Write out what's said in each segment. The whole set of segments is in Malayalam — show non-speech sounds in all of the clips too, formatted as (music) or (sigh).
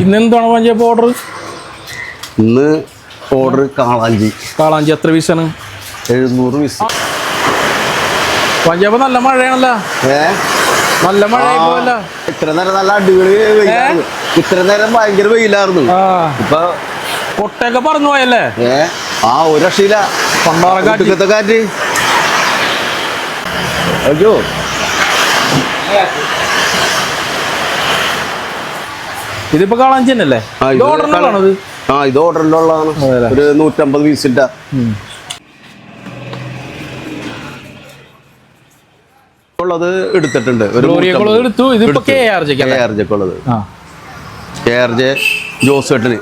ഇന്ന് എന്താണ് പഞ്ചായത്ത് ഓർഡർ ഇന്ന് ഓർഡർ കാളാഞ്ചി. കാളാഞ്ചി എത്ര പീസാണ് എഴുന്നൂറ് പീസ് പഞ്ചാബ് നല്ല മഴയാണല്ലോ. നല്ല മഴ ഇത്ര നേരം നല്ല അടിപൊളി ഇത്ര നേരം ഭയങ്കര വെയിലായിരുന്നു. ഇപ്പൊ പൊട്ടൊക്കെ പറഞ്ഞു പോയല്ലേ? ആ ഒരു രക്ഷയില്ല പണ്ടാറക്കാറ്റ് കാറ്റ്. അയ്യോ. ഇതിപ്പോ കാളാഞ്ചി തന്നെയല്ലേ ആ, ഇത് ഓർഡറിലുള്ളതാണ്? ഒരു നൂറ്റമ്പത് പീസിന്റെ. ഉള്ളത് എടുത്തിട്ടുണ്ട്. ഒരു എടുത്തു. ഇതിപ്പോ K R K R J ഉള്ളത്. കെ ആർ ജെ ജോസ് വെട്ടന്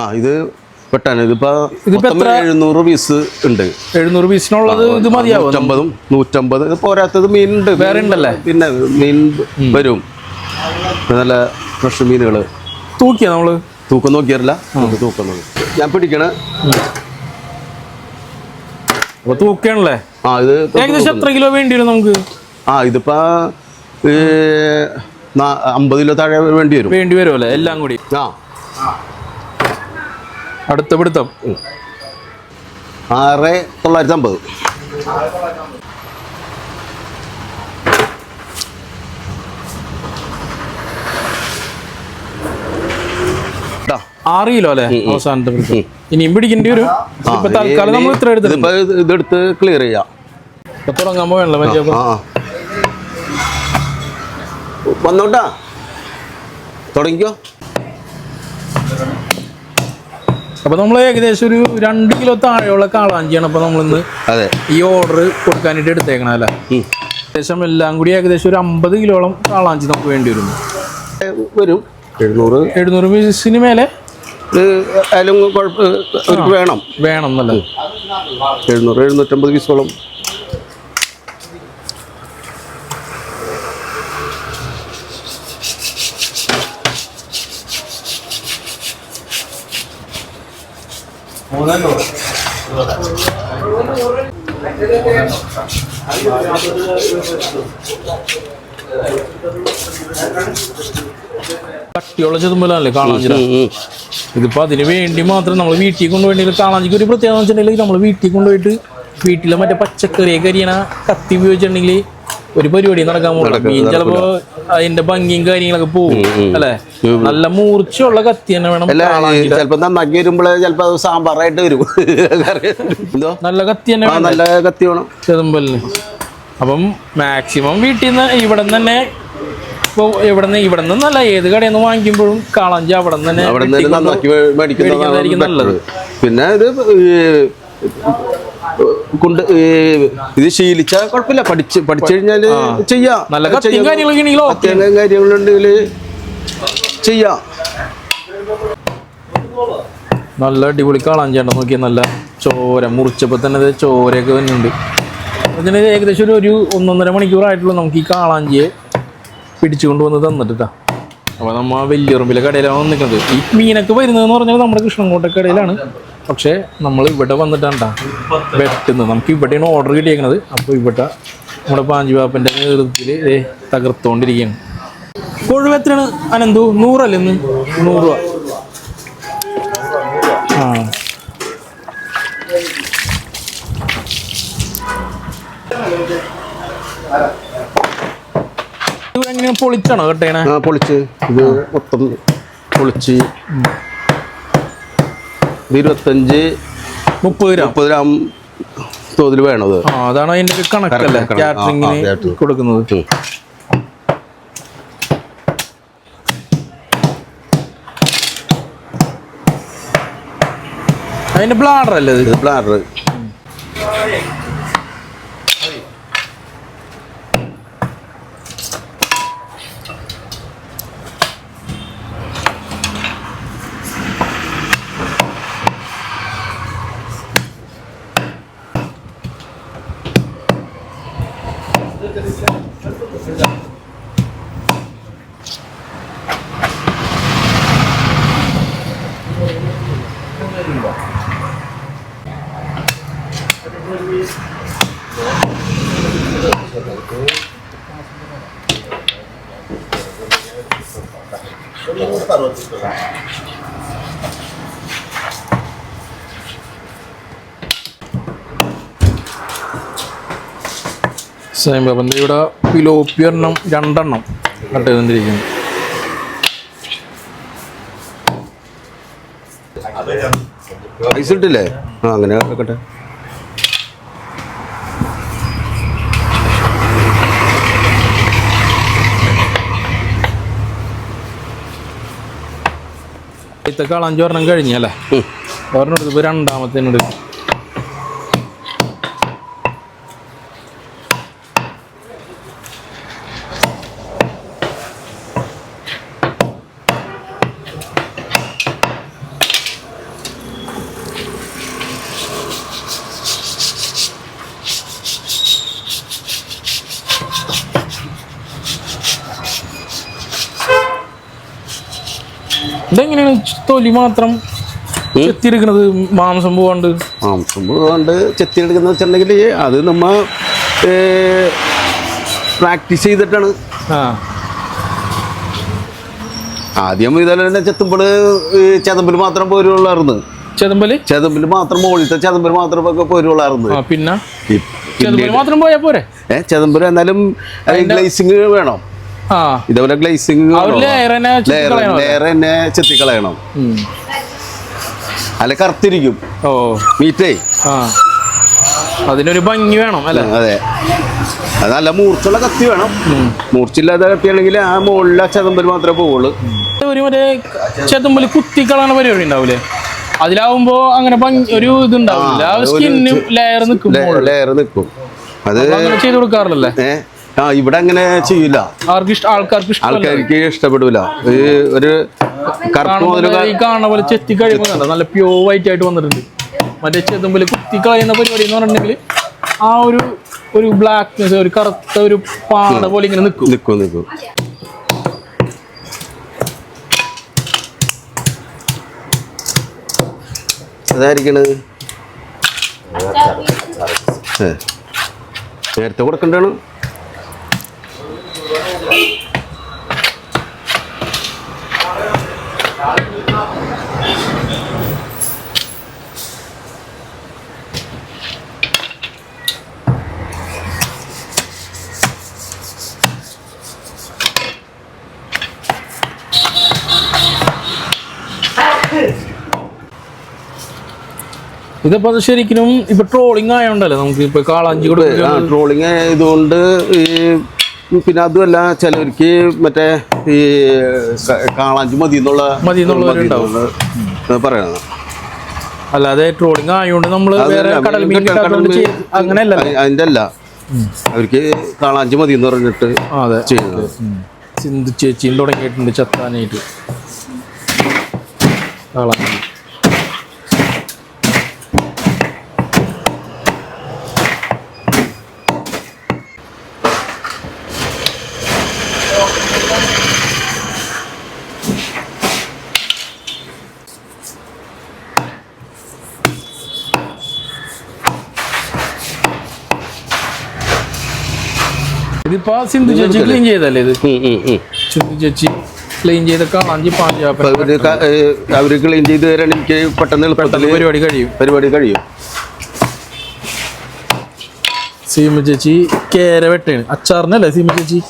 ആ ഇത് പെട്ടാണ് ഇതിപ്പോ എഴുന്നൂറ് പീസ് ഉണ്ട്. എഴുന്നൂറ് പീസിനുള്ളത് ഇത് മതിയാവും നൂറ്റമ്പതും നൂറ്റമ്പത്. ഇത് പോരാത്തത് ഉണ്ട്. വേറെ ഉണ്ടല്ലേ? പിന്നെ മീൻ വരും. നല്ല ഫ്രഷ് മീനുകൾ തൂക്കിയ നമ്മൾ? തൂക്കം നോക്കിയറില്ല. തൂക്കം നോക്കി. ഞാൻ പിടിക്കണ. അപ്പൊ തൂക്കണല്ലേ? ആ ഇത് ഏകദേശം എത്ര കിലോ വേണ്ടി വരും നമുക്ക്? ആ ഇതിപ്പോ അമ്പത് കിലോ താഴെ വേണ്ടി വരും. വേണ്ടി വരുമല്ലേ എല്ലാം കൂടി. ആ. അടുത്ത പിടുത്തം. ആറ് തൊള്ളായിരത്തി അമ്പത്. ആറ് കിലോ അല്ലേ അവസാനത്തെ ഇനിയും പിടിക്കേണ്ടി വരും ഇപ്പൊ തൽക്കാലം നമ്മൾ ഇത്ര എടുത്തിട്ടുണ്ട് ഇത് ഇതെടുത്ത് ക്ലിയർ ചെയ്യാം. തുടങ്ങാൻ പോയല്ലോ മറ്റേ. വന്നോട്ടാ. തുടങ്ങിക്കോ. അപ്പൊ നമ്മൾ ഏകദേശം ഒരു രണ്ട് കിലോ താഴെയുള്ള കാളാഞ്ചിയാണ് അപ്പൊ നമ്മളിന്ന് ഈ ഓർഡർ കൊടുക്കാനായിട്ട് എടുത്തേക്കണം അല്ലേ? ഏകദേശം എല്ലാം കൂടി ഏകദേശം ഒരു അമ്പത് കിലോളം കാളാഞ്ചി നമുക്ക് വേണ്ടി വരുന്നു. വരും. എഴുന്നൂറ്. എഴുന്നൂറ് പീസിന് മേലെ ആയാലും കുഴപ്പ വേണം. വേണം എന്നല്ലേ എഴുന്നൂറ് എഴുന്നൂറ്റമ്പത് പീസോളം. കട്ടിയുള്ള ചെതുമ്പലല്ലേ കാളാഞ്ചിര ഉം, ഉം. ഇതിപ്പോ അതിന് വേണ്ടി മാത്രം നമ്മൾ വീട്ടിൽ കൊണ്ടുപോയിട്ട് കാളാഞ്ചിക്ക് ഒരു പ്രത്യേകത വെച്ചിട്ടുണ്ടെങ്കിൽ നമ്മൾ വീട്ടിൽ കൊണ്ടുപോയിട്ട് വീട്ടിലെ മറ്റേ പച്ചക്കറിയൊക്കെ അരിയണ കത്തി ഉപയോഗിച്ചിട്ടുണ്ടെങ്കിൽ ഒരു പരിപാടി നടക്കാൻ പോകും മീൻ ചിലപ്പോ അതിന്റെ ഭംഗിയും കാര്യങ്ങളൊക്കെ പോകും അല്ലെ? നല്ല മൂർച്ചയുള്ള കത്തി തന്നെ വേണം. ചിലപ്പോ നന്നാക്കി വരുമ്പോഴേ ചിലപ്പോ സാമ്പാറായിട്ട് വരും. നല്ല കത്തി തന്നെ നല്ല കത്തി വേണം. ചെതുമ്പലിന് അപ്പം മാക്സിമം വീട്ടിൽ നിന്ന് ഇവിടെ നിന്ന് തന്നെ ഇപ്പോൾ ഇവിടെ നിന്ന് ഇവിടെ നിന്നല്ല ഏത് കടയിൽ നിന്ന് വാങ്ങിക്കുമ്പോഴും കാളഞ്ചി അവിടെ നിന്ന് തന്നെ നന്നാക്കി മേടിക്കുന്നതായിരിക്കും നല്ലത്. പിന്നെ ഇത് കൊണ്ട് ഇത് ശീലിച്ച കുഴപ്പമില്ല. പഠിച്ച് പഠിച്ചു കഴിഞ്ഞാൽ ചെയ്യാം. നല്ല കാര്യങ്ങളുണ്ടെങ്കിൽ ചെയ്യാം. നല്ല അടിപൊളി കാളാഞ്ചേണ്ട നോക്കിയാൽ നല്ല ചോര മുറിച്ചപ്പോൾ തന്നെ ചോരയൊക്കെ വരുന്നുണ്ട് അതിന് ഏകദേശം ഒരു ഒരു ഒന്നൊന്നര മണിക്കൂറായിട്ടുള്ളൂ നമുക്ക് ഈ കാളാഞ്ചിയെ പിടിച്ചു കൊണ്ടുവന്ന് തന്നിട്ടാ അപ്പോൾ നമ്മൾ വലിയുറമ്പിലെ കടയിലാണ് നിൽക്കുന്നത് ഈ മീനൊക്കെ വരുന്നതെന്ന് പറഞ്ഞാൽ നമ്മുടെ കൃഷ്ണൻകോട്ട കടയിലാണ്. പക്ഷേ നമ്മൾ ഇവിടെ വന്നിട്ടാണ്ടാ വെട്ടുന്നത്. നമുക്ക് ഇവിടെയാണ് ഓർഡർ കിട്ടിയേക്കുന്നത് അപ്പോൾ ഇവിടെ നമ്മുടെ പാഞ്ചുപാപ്പന്റെ നേതൃത്വത്തിൽ തകർത്തോണ്ടിരിക്കുകയാണ്. തകർത്തുകൊണ്ടിരിക്കുകയാണ് കൊഴുവ എത്രയാണ് അനന്തു നൂറല്ലേ ഇന്ന്? നൂറ് രൂപ. പൊളിച്ചാണോ കേട്ടേണ ആ പൊളിച്ച്. ഇത് മൊത്തം പൊളിച്ച്. ഇരുപത്തഞ്ച് മുപ്പത് ഗ്രാം. മുപ്പത് ഗ്രാം തോതിൽ വേണത്. അതാണ് അതിന്റെ കണക്കല്ലേ? catering. കൊടുക്കുന്നത്. അതിന്റെ ബ്ലാഡർ അല്ലേ ഇത്? ബ്ലാഡർ സായിബാബന്റെ ഇവിടെ പിലോപ്പി എണ്ണം രണ്ടെണ്ണം കട്ട് ചെയ്തിരിക്കുന്നു പൈസ ഇട്ടില്ലേ ആ അങ്ങനെ വെക്കട്ടെ അളഞ്ച് ഒരെണ്ണം കഴിഞ്ഞല്ലേ. ഒരെണ്ണം എടുത്തപ്പോൾ രണ്ടാമത്തെ ഇതെങ്ങനെയാണ് തൊലി മാത്രം ചെത്തിയെടുക്കുന്നത്? മാംസം പോവാണ്ട്? മാംസം പോകാണ്ട് ചെത്തിയെടുക്കുന്ന വെച്ചിട്ടുണ്ടെങ്കിൽ അത് നമ്മ പ്രാക്ടീസ് ചെയ്തിട്ടാണ്. ആദ്യം ഇതെല്ലാം തന്നെ ചെത്തുമ്പോൾ ചെതമ്പിൽ മാത്രം പോരുള്ളായിരുന്നു. ചെതമ്പൽ ചെതമ്പിൽ മാത്രം മുകളിലത്തെ ചെതമ്പിൽ മാത്രം ഒക്കെ പോരുള്ളായിരുന്നു പിന്നെ? ചെതമ്പിൽ മാത്രം പോയാ പോരെ? ഏഹ് ചെതമ്പിൽ എന്നാലും ഗ്ലേസിങ് വേണം. ഇതേപോലെ ഗ്ലേസിങ് ആ ലെയർ തന്നെ ചെത്തിക്കളയണം. അല്ല? കറുത്തിരിക്കും. ഓ. മീറ്റേ. ആ. അതിനൊരു ഭംഗി വേണം അല്ലേ? അതെ. അത് നല്ല മൂർച്ചുള്ള കത്തി വേണം. മൂർച്ചില്ലാതെ കത്തിയാണെങ്കിൽ ആ മുകളിലെ ചെതമ്പൽ മാത്രമേ പോവുള്ളൂ. ഒരു മറ്റേ ചെതമ്പൽ കുത്തിക്കളാണ് പരിപാടി ഉണ്ടാവൂലേ? അതിലാവുമ്പോ അങ്ങനെ ഒരു ഇതുണ്ടാവില്ല. ആ ലെയർ നിൽക്കും ലെയർ നിൽക്കും. അത് ചെയ്തു കൊടുക്കാറില്ലല്ലേ? ആ ഇവിടെ അങ്ങനെ ചെയ്യില്ല. ആർക്ക് ആൾക്കാർക്ക് ആൾക്കാർക്ക് ഇഷ്ടപ്പെടില്ല ഈ ഒരു കറുപ്പ് മുതൽ ചെത്തി കഴിയുമ്പോൾ നല്ല പ്യോ വൈറ്റ് ആയിട്ട് വന്നിട്ടുണ്ട്. മറ്റേ ചെത്തുമ്പോൾ കുത്തി കളയുന്ന പരിപാടി എന്ന് പറഞ്ഞിട്ടുണ്ടെങ്കിൽ ആ ഒരു ഒരു ബ്ലാക്ക്നെസ് ഒരു കറുത്ത ഒരു പാട പോലെ ഇങ്ങനെ നിൽക്കും നിൽക്കും നിൽക്കും അതായിരിക്കണത്. നേരത്തെ കൊടുക്കണ്ടാണ് ഇതിപ്പോ അത് ശരിക്കും ഇപ്പൊ ട്രോളിങ് ആയോണ്ടല്ലേ നമുക്ക് ഇപ്പൊ കാളാഞ്ചി ട്രോളിങ് ഇതുകൊണ്ട് ഈ പിന്നെ അതുമല്ല ചിലവർക്ക് മറ്റേ ഈ കാളാഞ്ചി മതി എന്നുള്ള മതി എന്നുള്ളവരുണ്ടാവും. പറയണം. അല്ലാതെ ട്രോളിങ് ആയതുകൊണ്ട് നമ്മൾ വേറെ കടൽ മീൻ അങ്ങനെയല്ലല്ലോ. അതിന്റെ അല്ല അവർക്ക് കാളാഞ്ചി മതി എന്ന് പറഞ്ഞിട്ട് അതെ. ചെയ്യുന്നത്. സിന്ധു ചേച്ചിയും തുടങ്ങിയിട്ടുണ്ട് ചത്താനായിട്ട്. കാളാഞ്ചി. ഇതിപ്പോ സിന്ധു ചേച്ചി ക്ലീൻ ചെയ്തല്ലേ ഇത്. സിന്ധു ചേച്ചി ക്ലീൻ ചെയ്ത് കളഞ്ഞ് അവർ ക്ലീൻ ചെയ്ത് തരാൻ എനിക്ക് പെട്ടെന്ന് എളുപ്പത്തിൽ പരിപാടി കഴിയും. പരിപാടി കഴിയും. സീമ ചേച്ചി കേര വെട്ടാണ് അച്ചാറിനല്ലേ സീമ ചേച്ചി?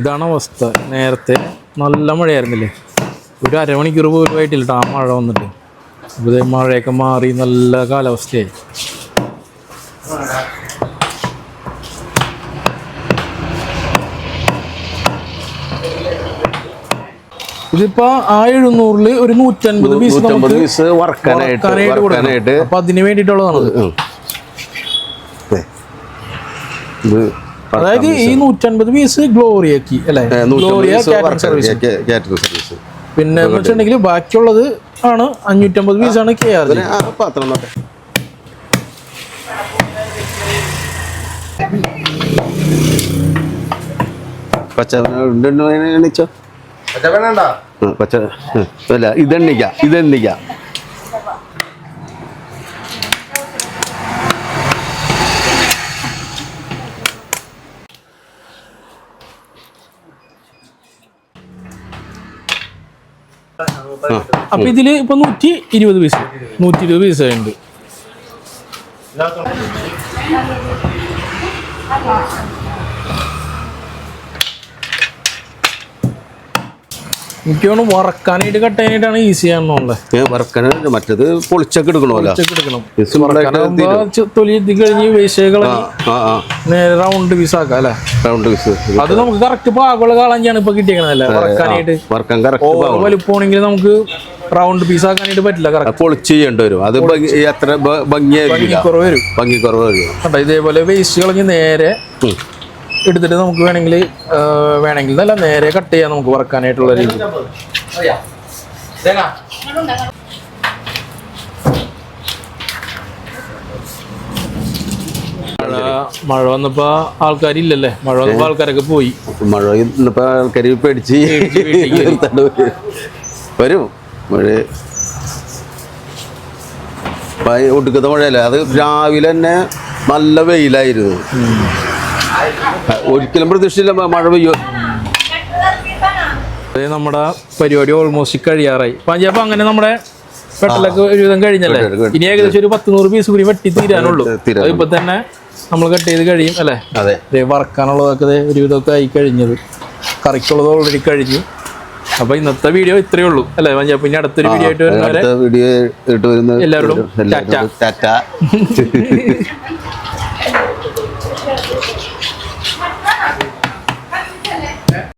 ഇതാണ് അവസ്ഥ. നേരത്തെ നല്ല മഴയായിരുന്നില്ലേ? ഒരു അരമണിക്കൂർ പോലും ആയിട്ടില്ല ആ മഴ വന്നിട്ട്. അപ്പോൾ ദേ മഴയൊക്കെ മാറി നല്ല കാലാവസ്ഥയായി. ഇതിപ്പോ ആ എഴുന്നൂറിൽ ഒരു നൂറ്റൻപത് പീസ് പീസ് വറക്കാനായിട്ട് കൊടുക്കണം അപ്പൊ അതിന് വേണ്ടിട്ടുള്ളതാണ് ഇത് അതായത് ഈ നൂറ്റൻപത് പീസ് ഗ്ലോറിയക്ക് അല്ലേ? Gloria catering service catering service പിന്നെ വെച്ചിട്ടുണ്ടെങ്കിൽ ബാക്കിയുള്ളത് ആണ് അഞ്ഞൂറ്റമ്പത് പീസ് ആണ് കെ ആർ പാത്രം പച്ച ഇതെണ്ണിക്ക ഇതെണ്ണിക്ക. അപ്പൊ ഇതിൽ ഇപ്പൊ നൂറ്റി ഇരുപത് പീസ് നൂറ്റി ഇരുപത് പീസ് ഉണ്ട്. എനിക്ക് തോന്നുന്നു വറക്കാനായിട്ട് കട്ട് ചെയ്യാനായിട്ടാണ് ഈസി ആണെന്നുള്ളത് വറക്കാനായിട്ട് മറ്റേത് പൊളിച്ചൊക്കെ എടുക്കണമല്ലോ ഉച്ചയ്ക്ക് എടുക്കണം. ഇത് simple ആയിട്ട് വറക്കാനാകുമ്പോ ചെ- തൊലി എത്തി കഴിഞ്ഞ് ആ നേരെ റൗണ്ട് പീസ് ആക്കാം അല്ലെ? റൗണ്ട് പീസ് അത് നമുക്ക് കറക്റ്റ് പാകമുള്ള കാളഞ്ചാണ് ഇപ്പൊ കിട്ടിയേക്കണല്ലേ വറക്കാനായിട്ട്. വറക്കാൻ കറക്റ്റ് ഓവർ വലുപ്പമാണെങ്കിൽ നമുക്ക് റൗണ്ട് പീസ് ആക്കാനായിട്ട് പറ്റില്ല കറക്റ്റ് പൊളിച്ച് ചെയ്യേണ്ടി വരും. അത് എത്ര ഭംഗിയായി അത്ര ഭ- ഭംഗിയായിരിക്കില്ല കുറവ് വരും. ഭംഗി കുറവ് വരും ഇതേപോലെ വേസ്റ്റ് കളഞ്ഞ് നേരെ. എടുത്തിട്ട് നമുക്ക് വേണമെങ്കിൽ വേണമെങ്കിൽ നല്ല നേരെ കട്ട് ചെയ്യാം നമുക്ക് വറക്കാനായിട്ടുള്ള രീതി. മഴ മഴ വന്നപ്പോ ആൾക്കാരില്ലല്ലേ? മഴ വന്നപ്പോ ആൾക്കാരൊക്കെ പോയി. മഴ ഇന്നിപ്പോ ആൾക്കാർ പേടിച്ച് വരും. മഴ. ഒടുക്കത്തെ മഴയല്ല? അത് രാവിലെ തന്നെ നല്ല വെയിലായിരുന്നു. ഒരിക്കലും പ്രതീക്ഷിച്ചില്ല മ- മഴ പെയ്യോ. അതെ നമ്മുടെ പരിപാടി ഓൾമോസ്റ്റ് കഴിയാറായി. അപ്പൊ അങ്ങനെ നമ്മുടെ പെട്ടലൊക്കെ ഒരുവിധം കഴിഞ്ഞല്ലേ? ഇനി ഏകദേശം ഒരു പത്ത് നൂറ് പീസ് കൂടി വെട്ടി തീരാനുള്ളൂ. ഇപ്പൊ തന്നെ നമ്മൾ കട്ട് ചെയ്ത് കഴിയും അല്ലേ? അതെ. വറക്കാനുള്ളതൊക്കെ ഒരുവിധമൊക്കെ ആയി കഴിഞ്ഞത്. കറിക്കുള്ളത് ഓൾറെഡി കഴിഞ്ഞു. അപ്പൊ ഇന്നത്തെ വീഡിയോ ഇത്രയേ ഉള്ളൂ അല്ലേ? പഞ്ചാബ് പിന്നെ അടുത്തൊരു വീഡിയോ ആയിട്ട് വരുന്നവരെ വീഡിയോ എല്ലാവരോടും എല്ലാവരോടും ടാറ്റ. (laughs)